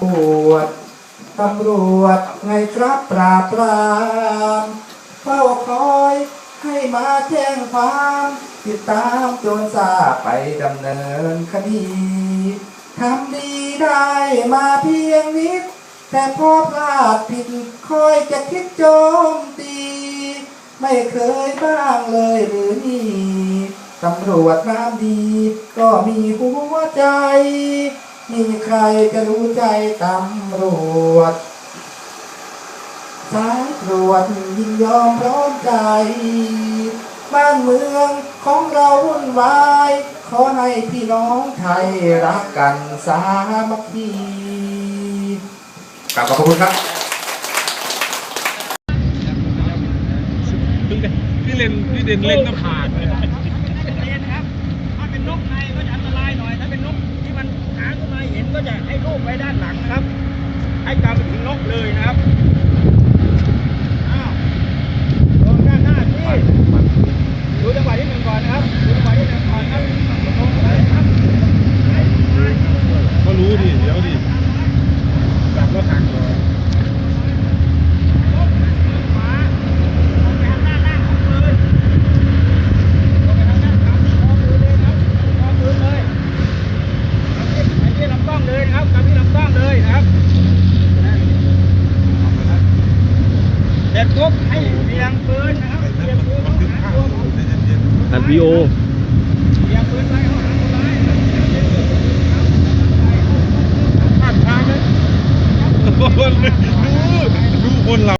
ปวดตำรวจไงครับปราบปรามเฝ้าคอยให้มาแจ้งความติดตามโจรสาไปดำเนินคดีทำดีได้มาเพียงนิด แต่พอพลาดผิดคอยจะคิดโจมตี ไม่เคยบ้างเลยหรือนี่ตำรวจน้ำดีก็มีหัวใจ มีใครจะรู้ใจตำรวจ สายตรวจยินยอมพร้อมใจ บ้านเมืองของเราวุ่นวาย ขอให้พี่น้องไทยรักกันสามัคคีกราบขอบพระคุณครับพี่เล่นพี่เด่นเล่นก็ผ่าน หางขึ้นมาเห็นก็จะให้รูปไว้ด้านหลังนะครับ ให้กำไปถึงนกเลยนะครับ อ้าวลงด้านหน้าที่ดูจังหวะที่หนึ่งก่อนนะครับ ดูจังหวะที่หนึ่งก่อนครับลงเลยครับ ก็รู้ดิ เดี๋ยวดิกลับรถถังก่อน ขวาลงไปทางด้านล่างของปืนลงไปทางด้านขาที่คอปืนเลยนะครับคอปืนเลยไปที่ลำกล้องเลยนะครับกำที่ลำกล้องเลยนะครับ เส ร็จปุ๊บให้เบี่ยงปืนนะครับเบี่ยงปืนเข้าหาตัวผมอันพีโอเบี่ยงปืนไปเข้าหาตัวร้าย ผ่านทางเลย ดู ดูคนเรา